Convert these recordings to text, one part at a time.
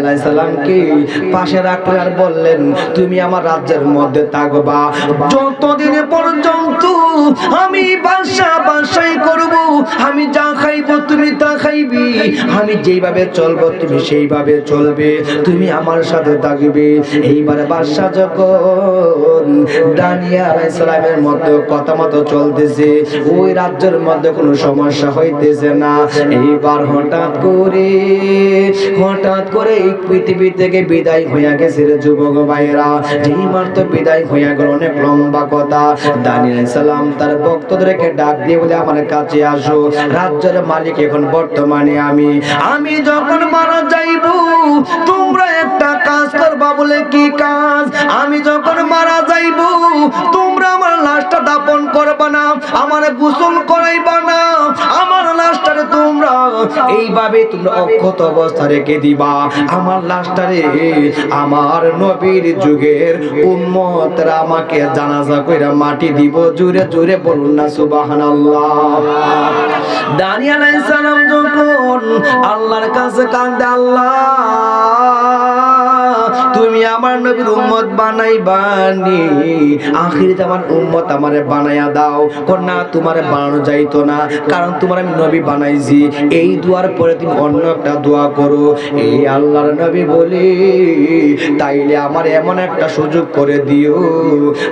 আলাইসালামকে পাশে আর বললেন, তুমি আমার রাজ্যের মধ্যে থাকবা। যতদিন পর্যন্ত আমি বাসা বাসাই করব, আমি যা খাইবো তুমি তা খাইবি। আমি যেইভাবে চলবো, তুমি সেইভাবে চলবে। তুমি আমার সাথে থাকবে। এইবারে বাদশা যখন দানিয়া আলাইসালামের মধ্যে কথা মতো চলতেছে, ওই রাজ্যের মধ্যে কোনো সমস্যা হইতেছে না। এইবার হঠাৎ করে, হঠাৎ করে এই পৃথিবী থেকে বিদায় হইয়া গেছে রে যুবক ভাইরা যেই মাত্র বিদায় হইয়া গেল অনেক লম্বা কথা। দানিয়াল সালাম তার ভক্তদেরকে ডাক দিয়ে বলে, আমার কাছে আসো। রাজ্যের মালিক এখন বর্তমানে আমি। আমি যখন মারা যাইব, তোমরা একটা কাজ করবা বলে কি কাজ? আমি যখন মারা যাইব, তোমরা আমার লাশটা দাপন করবা না, আমার গোসল করাইবা না, আমার এইভাবে তোমরা অক্ষত অবস্থা রেখে দিবা। আমার লাশটারে আমার নবীর যুগের উন্মতরা আমাকে জানাজা কইরা মাটি দিব। জুরে জুরে বলুন না, সুবহানাল্লাহ। দানিয়াল আলাইহিস সালাম যখন আল্লাহর কাছে কান্দে আল্লাহ তুমি আমার নবীর উম্মত বানাইবানি। আখিরিতে আমার উম্মত আমারে বানাইয়া দাও। কোন না তোমারে বানানো যাইতো না। কারণ তোমার আমি নবী বানাইছি। এই দুয়ার পরে তুমি অন্য একটা দোয়া করো। এই আল্লাহর নবী বলি, তাইলে আমার এমন একটা সুযোগ করে দিও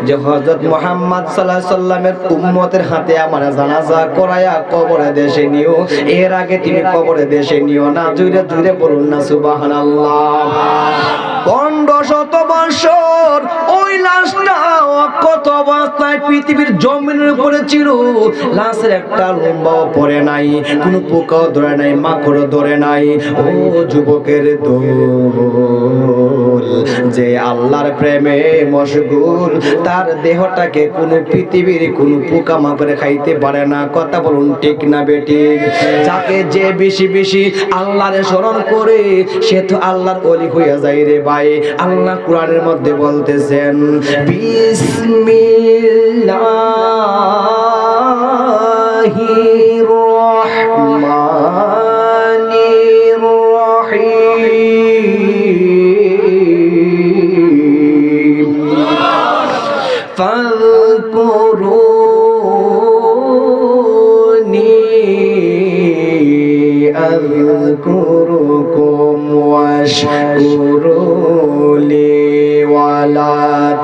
যে হযরত মুহাম্মদ আলাইহি সাল্লামের উম্মতের হাতে আমার জানাজা করায়া কবরে দেশে নিও। এর আগে তুমি কবরে দেশে নিও না। জুড়ে জুড়ে বলুন না সুবহানাল্লাহ। পনেরো শত বছর, ওই লাশটা কত অবস্থায় পৃথিবীর জমিনের উপরে ছিল। লাশের একটা লম্বাও পড়ে নাই, কোনো পোকাও ধরে নাই, মাকড়ও ধরে নাই। ও যুবকের দোল, যে আল্লাহর প্রেমে মশগুল, তার দেহটাকে কোনো পৃথিবীর কোনো পোকা মাকড়ে খাইতে পারে না। কথা বলুন ঠিক না বেঠিক যাকে যে বেশি বেশি আল্লাহরে স্মরণ করে, সে তো আল্লাহর অলি হইয়া যায় রে ভাই। আল্লাহ কোরআনের মধ্যে বলতেছেন বিসমিল্লাহির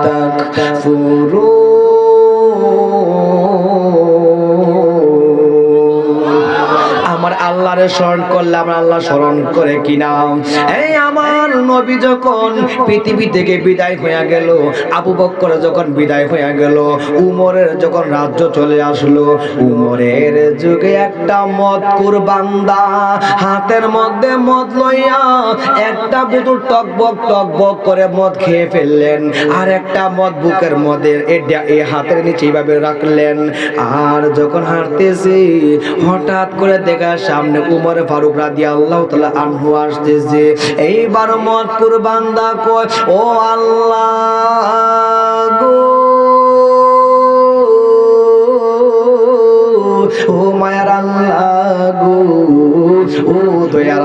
تكفرون আল্লাহরে স্মরণ করলে আমার আল্লাহ স্মরণ করে কিনা এই আমার নবী যখন পৃথিবী থেকে বিদায় হয়ে গেল, আবু বক্কর যখন বিদায় হয়ে গেল, উমরের যখন রাজ্য চলে আসলো, উমরের যুগে একটা মদ বান্দা হাতের মধ্যে মদ লইয়া একটা বোতল টকবক টকবক করে মদ খেয়ে ফেললেন, আর একটা মদ বুকের মদের এই হাতের নিচে এইভাবে রাখলেন। আর যখন হাঁটতেছি, হঠাৎ করে দেখা সামনে উমর ফারুক রাদি আল্লাহ আনহু আসতেছে, এইবার মত কুরবান্দা কয়, ও আল্লাহ গো, ও মায়ার আল্লাহ গো, ও দয়ার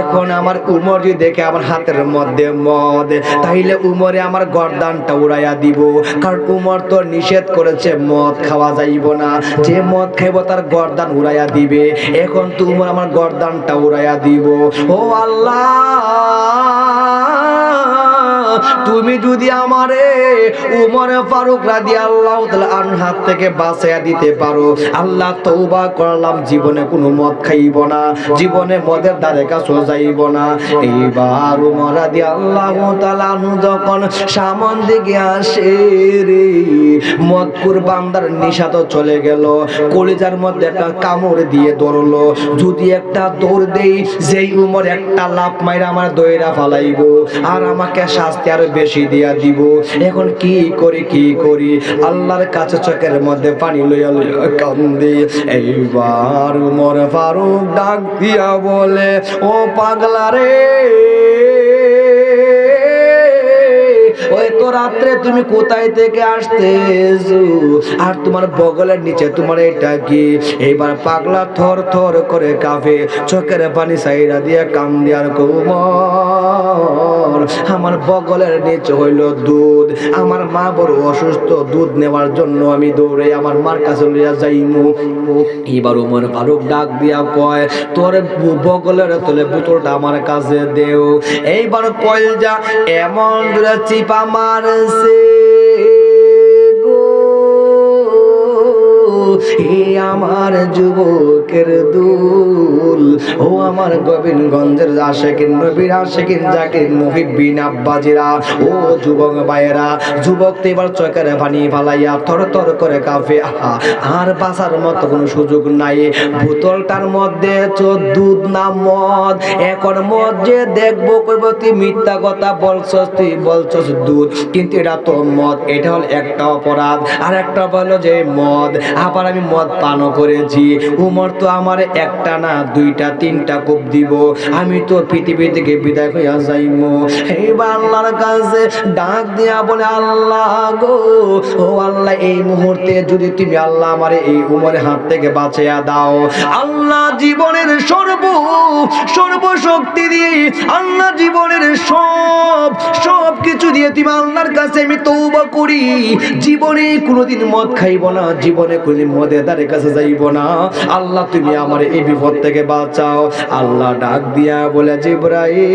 এখন আমার উমর যদি দেখে আমার হাতের মধ্যে মদ, তাইলে উমরে আমার গর্দানটা উড়াইয়া দিব। কারণ উমর তো নিষেধ করেছে, মদ খাওয়া যাইব না। যে মদ খাইব তার গর্দান উড়াইয়া দিবে। এখন তো উমর আমার গর্দানটা উড়াইয়া দিব। ও আল্লাহ! তুমি যদি আমারে উমর ফারুক রাদি আল্লাহ আন হাত থেকে বাঁচাইয়া দিতে পারো, আল্লাহ তৌবা করলাম, জীবনে কোনো মদ খাইব না, জীবনে মদের দ্বারে কাছে যাইব না। এইবার উমর রাদি আল্লাহ তালানু যখন সামন দিকে আসে রে মদপুর বান্দার নিশা তো চলে গেল, কলিজার মধ্যে একটা কামড় দিয়ে দৌড়লো যদি একটা দৌড় দেই, যেই উমর একটা লাভ মাইরা আমার দইরা ফালাইব, আর আমাকে শাস্তি আরও বেশি দিয়া দিব। এখন কি করি কি করি? আল্লাহর কাছে চোখের মধ্যে পানি লইয়া লইয়া কান্দি। এইবার উমর ফারুক ডাক দিয়া বলে, ও পাগলা রে রাত্রে তুমি কোথায় থেকে আসতেছো? আর তোমার বগলের নিচে তোমার এটা কি? এবার পাগলা থর থর করে কাফে চোখের পানি সাইরা দিয়ে কাম দিয়ার কুমার। আমার বগলের নিচে হইল দুধ। আমার মা বড় অসুস্থ, দুধ নেওয়ার জন্য আমি দৌড়ে আমার মার কাছে লইয়া যাইমু। এবার উমর ফারুক ডাক দিয়া কয়, তোর বগলের তোলে বোতলটা আমার কাছে দেও। এইবার কইল যা এমন চিপা মারছে গো হে আমার যুবকের দুল, ও আমার গোবিন্দগঞ্জের আশেকিন নবীর আশেকিন জাকির মুহিব্বিন আব্বাজিরা, ও যুবক ভাইয়েরা, যুবক তো এবার চোখের পানি ফালাইয়া থর থর করে কাঁপে। আর বাঁচার মতো কোনো সুযোগ নাই। বোতলটার মধ্যে দুধ না মদ, এখন মদ যে দেখব কইব, তুই মিথ্যা কথা বলছস, তুই বলছস দুধ। কিন্তু এটা তো মদ, এটা হল একটা অপরাধ। আর একটা বলো যে মদ। আবার আমি মদ পানও করেছি। উমর তো আমার একটা না, দুইটা, তিনটা কোপ দিব। আমি তো পৃথিবী থেকে বিদায় হইয়া যাইমু। এইবার আল্লাহর কাছে ডাক দিয়া বলে, আল্লাহ গো, ও আল্লাহ, এই মুহূর্তে যদি তুমি আল্লাহ আমার এই উমরের হাত থেকে বাঁচিয়া দাও। আল্লাহ জীবনের সর্ব, সর্বশক্তি দিয়ে, আল্লাহ জীবনের সব সব কিছু দিয়ে তুমি আল্লাহর কাছে আমি তৌবা করি। জীবনে কোনোদিন মদ খাইব না, জীবনে দ্বারের কাছে যাইব না। আল্লাহ, তুমি আমার এই বিপদ থেকে বাঁচাও। আল্লাহ ডাক দিয়া বলে, জিব্রাইল,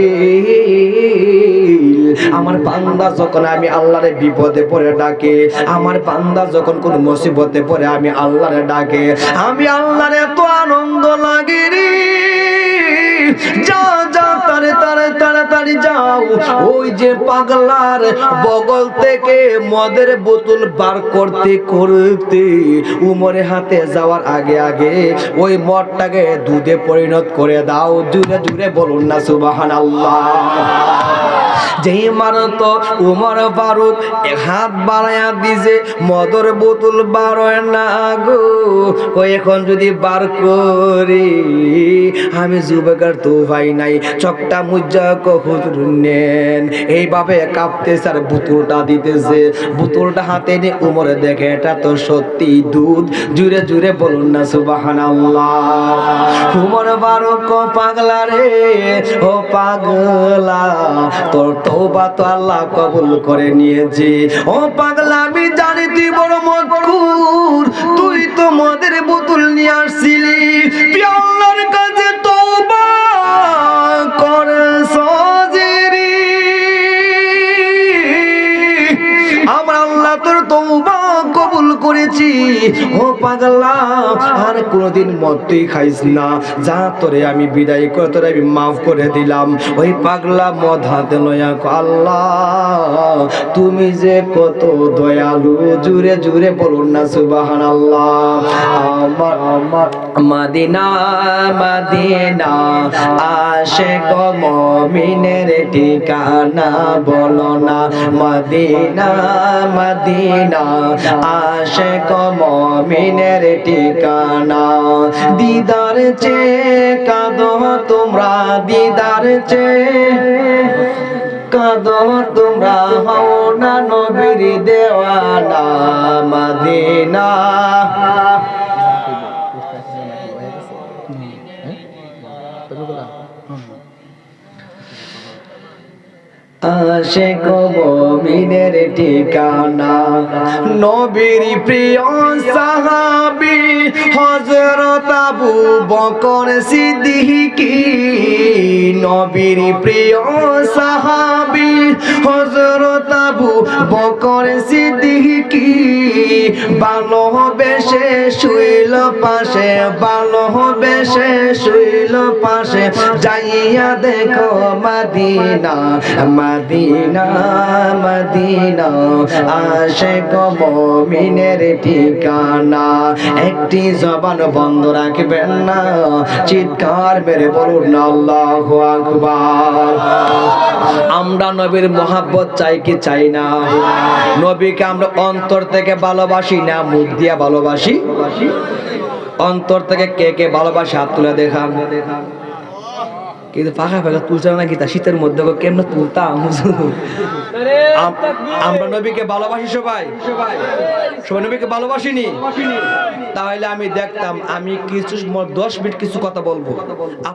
আমার বান্দা যখন আমি আল্লাহরে বিপদে পড়ে ডাকে, আমার বান্দা যখন কোন মুসিবতে পড়ে, আমি আল্লাহরে ডাকে। আমি আল্লাহরে এত আনন্দ লাগে রে। যা যা তারে তাড়াতাড়ি যাও। ওই যে পাগলার বগল থেকে মদের বোতল বার করতে করতে উমরে হাতে যাওয়ার আগে আগে ওই মদটাকে দুধে পরিণত করে দাও। বলুন না সুবাহান আল্লাহ যেই উমর হাত দিছে, মদর বোতল না গো। ও এখন যদি বার করি, আমি যুবকের তো ভাই নাই। চকটা মুজা কহুর নেন এইভাবে কাঁপতেছে আর বোতলটা দিতেছে। বোতলটা হাতে নিয়ে উমরে দেখে, এটা তো সত্যি দুধ। জুড়ে জুড়ে বলুন না সুবাহান উমর ফারুক ও পাগলা রে, ও পাগলা, তোর তওবা তো আল্লাহ কবুল করে নিয়েছে। ও পাগলা, আমি জানি তুই বড় মদকুর তুই তো মদের বোতল নিয়ে আসছিলি। আল্লাহর কাছে আল্লাহ তোর তওবা কবুল করেছি ও পাগলা, আর কোনোদিন মদ তুই খাইস না। যা তোরে আমি বিদায় করে, তোরে আমি মাফ করে দিলাম। ওই পাগলা মদ হাতে লয়া আল্লাহ, তুমি যে কত দয়ালু, জুড়ে জুড়ে বলুন না সুবাহান আল্লাহ আমার আমার মাদিনা মাদিনা আশে গমিনের ঠিকানা বলো না। মদিনা মদিনা আশে গমিনের ঠিকানা। দিদার চে কাঁদো তোমরা, দিদার চে কাঁদো তোমরা। হও না নবীর দেওয়ানা মদিনা। আশেক মুমিনের ঠিকানা। নবীর প্রিয় সাহাবি হজরত আবু বকর সিদ্দিকি। নবীর প্রিয় সাহাবি হযরত আবু বকর সিদ্দিকী। ভালোবেসে শুইল পাশে ভালোবেসে শুইল পাশে। যাইয়া দেখো মদিনা মদিনা মদিনা। আশেক মুমিনের ঠিকানা। একটি জবান বন্ধ রাখবেন না, চিৎকার মেরে বলুন আল্লাহু আকবার। আমরা নবীর মহাব্বত চাই কি চাই না নবীকে আমরা অন্তর থেকে ভালোবাসি না মুখ দিয়া ভালোবাসি? অন্তর থেকে কে কে ভালোবাসে? হাত তুলে দেখান। কিন্তু ফাঁকা ফাঁকা তুলছে নাকি তা? শীতের মধ্যে কেমনে তুলতাম আমরা নবীকে ভালোবাসি সবাই। সবাই নবীকে ভালোবাসিনি? তাহলে আমি দেখতাম, আমি কিছু, দশ মিনিট কিছু কথা বলব।